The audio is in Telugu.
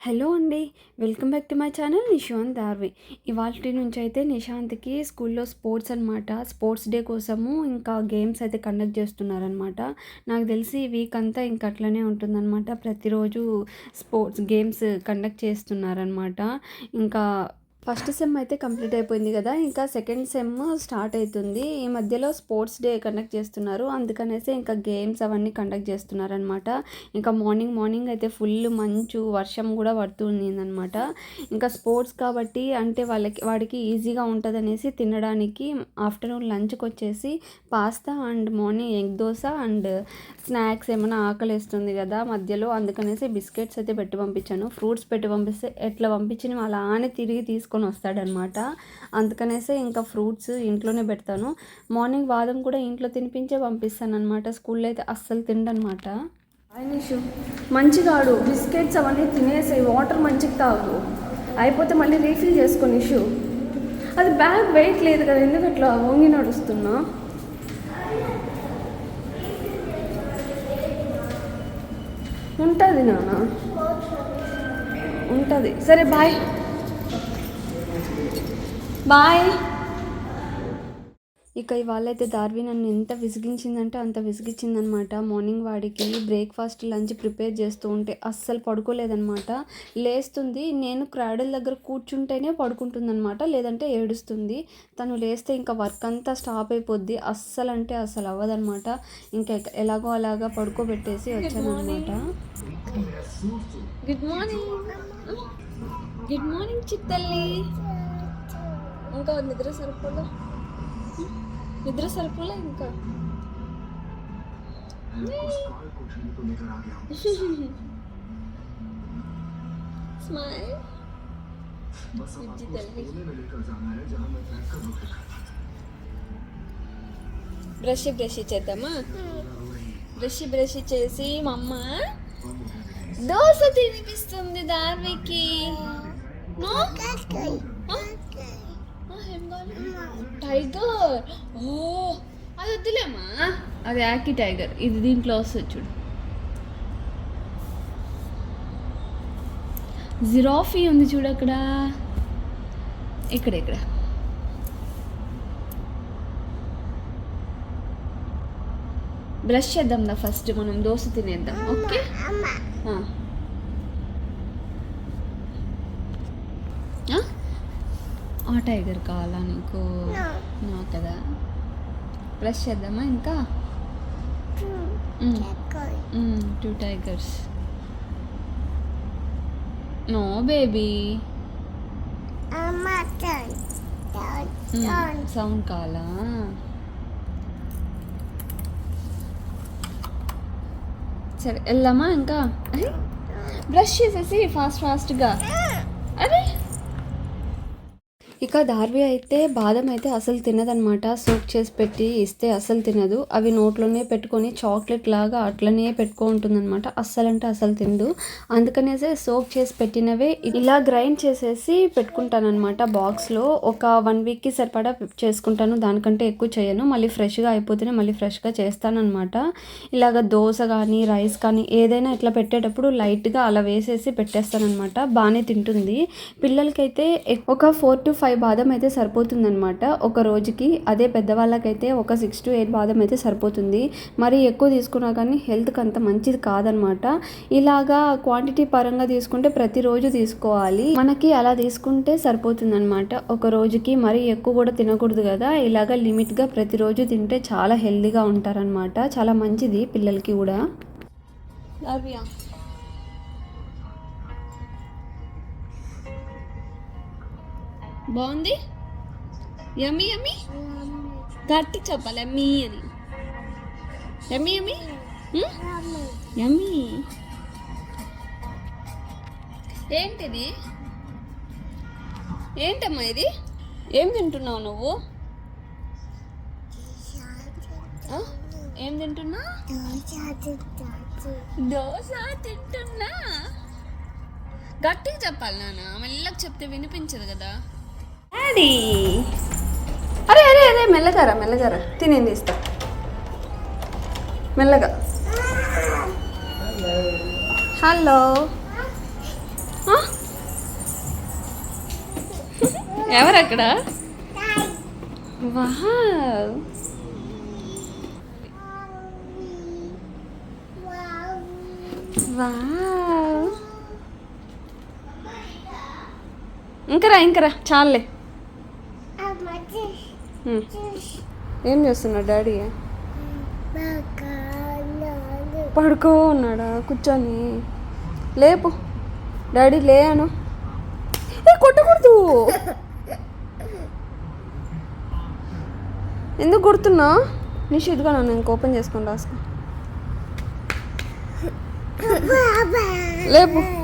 హలో అండి welcome back to my channel Nishant Darvi. ఇవాళ నుంచి అయితే నిశాంత్కి స్కూల్లో స్పోర్ట్స్ అనమాట స్పోర్ట్స్ డే కోసము ఇంకా గేమ్స్ అయితే కండక్ట్ చేస్తున్నారనమాట నాకు తెలిసి ఈ వీక్ అంతా ఇంక అట్లనే ఉంటుందన్నమాట. ప్రతిరోజు స్పోర్ట్స్ గేమ్స్ కండక్ట్ చేస్తున్నారనమాట ఇంకా ఫస్ట్ సెమ్ అయితే కంప్లీట్ అయిపోయింది కదా ఇంకా సెకండ్ సెమ్ స్టార్ట్ అవుతుంది. ఈ మధ్యలో స్పోర్ట్స్ డే కండక్ట్ చేస్తున్నారు అందుకనేసి ఇంకా గేమ్స్ అవన్నీ కండక్ట్ చేస్తున్నారనమాట ఇంకా మార్నింగ్ మార్నింగ్ అయితే ఫుల్ మంచు వర్షం కూడా పడుతుందనమాట ఇంకా స్పోర్ట్స్ కాబట్టి అంటే వాళ్ళకి వాడికి ఈజీగా ఉంటుందనేసి తినడానికి ఆఫ్టర్నూన్ లంచ్కి వచ్చేసి pasta and morning egg dosa and snacks ఏమైనా ఆకలి వేస్తుంది కదా మధ్యలో అందుకనేసి బిస్కెట్స్ అయితే పెట్టి పంపించాను. ఫ్రూట్స్ పెట్టి పంపిస్తే ఎట్లా పంపించిన అలానే తిరిగి తీసుకొని వస్తాడనమాట అందుకనేసే ఇంకా ఫ్రూట్స్ ఇంట్లోనే పెడతాను. మార్నింగ్ బాదం కూడా ఇంట్లో తినిపించే పంపిస్తాను అనమాట స్కూల్లో అయితే అస్సలు తిండనమాట. నిషు. మంచిగా ఆడు. బిస్కెట్స్ అవన్నీ తినేసి వాటర్ మంచిగా తాగు. అయిపోతే మళ్ళీ రీఫిల్ చేసుకొని ఇష్యూ అది బ్యాగ్ వెయిట్ లేదు కదా ఎందుకు అట్లా వంగి నడుస్తున్నా? ఉంటుంది నాన్న. ఉంటుంది. సరే బాయ్. బాయ్ ఇక ఇవాళ అయితే దార్వి నన్ను ఎంత విసిగించిందంటే అంత విసిగించిందనమాట మార్నింగ్ వాడికి బ్రేక్ఫాస్ట్ లంచ్ ప్రిపేర్ చేస్తూ ఉంటే అస్సలు పడుకోలేదనమాట లేస్తుంది నేను క్రాడల్ దగ్గర కూర్చుంటేనే పడుకుంటుందన్నమాట లేదంటే ఏడుస్తుంది. తను లేస్తే ఇంకా వర్క్ అంతా స్టాప్ అయిపోద్ది అస్సలు అంటే అస్సలు అవ్వదనమాట ఇంకా ఎలాగో అలాగా పడుకోబెట్టేసి వచ్చానమాట గుడ్ మార్నింగ్ గుడ్ మార్నింగ్ చిత్తల్లి. ఇంకా నిద్ర సరిపోలే. నిద్ర సరిపోలే ఇంకా. స్మైల్. తల్లి బ్రష్ బ్రష్ చేద్దామా? బ్రష్ బ్రష్ చేసి మా అమ్మ దోశ తినిపిస్తుంది దార్వికి? టైగర్? ఓ అది వద్దులేమ్మా. అది యాకి టైగర్. ఇది దీంట్లో వస్తుంది చూడు. జిరాఫీ ఉంది చూడు అక్కడ. ఇక్కడ ఇక్కడ. బ్రష్ చేద్దాం దా ఫస్ట్ మనం దోశ తినేద్దాం. ఓకే ఆ. ఆ? ఆ టైగర్ కావాలా నీకు? నా. కదా. బ్రష్ చేద్దామా ఇంకా? Two tigers no baby sound కావాలా? సరే వెళ్దామా ఇంకా? బ్రష్ చేసేసి ఫాస్ట్ ఫాస్ట్గా అరే ఇక దార్వి అయితే బాదం అయితే అసలు తినదనమాట సోక్ చేసి పెట్టి ఇస్తే అసలు తినదు. అవి నోట్లోనే పెట్టుకొని చాక్లెట్ లాగా అట్లనే పెట్టుకో ఉంటుందన్నమాట. అస్సలంటే అసలు తిందు అందుకనేసే సోక్ చేసి పెట్టినవే ఇలా గ్రైండ్ చేసేసి పెట్టుకుంటానమాట బాక్స్లో. ఒక వన్ వీక్కి సరిపడా చేసుకుంటాను. దానికంటే ఎక్కువ చేయను. మళ్ళీ ఫ్రెష్గా అయిపోతేనే మళ్ళీ ఫ్రెష్గా చేస్తానన్నమాట. ఇలాగ దోశ కానీ రైస్ కానీ ఏదైనా ఇట్లా పెట్టేటప్పుడు లైట్గా అలా వేసేసి పెట్టేస్తానమాట బాగానే తింటుంది. పిల్లలకైతే ఒక ఫోర్ టు ఫైవ్ బాదం అయితే సరిపోతుందనమాట ఒక రోజుకి అదే పెద్దవాళ్ళకైతే ఒక సిక్స్ టు ఎయిట్ బాదం అయితే సరిపోతుంది. మరి ఎక్కువ తీసుకున్నా కానీ హెల్త్కి అంత మంచిది కాదనమాట ఇలాగా క్వాంటిటీ పరంగా తీసుకుంటే ప్రతిరోజు తీసుకోవాలి. మనకి అలా తీసుకుంటే సరిపోతుందనమాట ఒక రోజుకి మరీ ఎక్కువ కూడా తినకూడదు కదా. ఇలాగ లిమిట్గా ప్రతిరోజు తింటే చాలా హెల్తీగా ఉంటారనమాట చాలా మంచిది పిల్లలకి కూడా. బాగుంది? Yummy yummy. గట్టి చెప్పాలి ఎమ్మి అని. ఎమ్మి యమ్మీ. ఎమ్మి ఏంటిది? ఏంటమ్మా ఇది? ఏం తింటున్నావు నువ్వు? ఏం తింటున్నా? దోశ తింటున్నా. గట్టిగా చెప్పాలి నాన్న. మెల్లగా చెప్తే వినిపించదు కదా. డాడీ అరే అరే అరే మెల్లగారా మెల్లగారా తినేది ఇస్తా. మెల్లగా. హలో ఎవరు అక్కడ? ఇంకరా ఇంకరా చాలే ఏం చేస్తున్నాడు డాడీ? పడుకో ఉన్నాడా కూర్చొని. లేపు. డాడీ లేను ఏ కొట్టకూడదు. ఎందుకు కొడుతున్నా నిషిద్గా నన్ను ఇంక ఓపెన్ చేసుకొని రాసుకో. లేపు.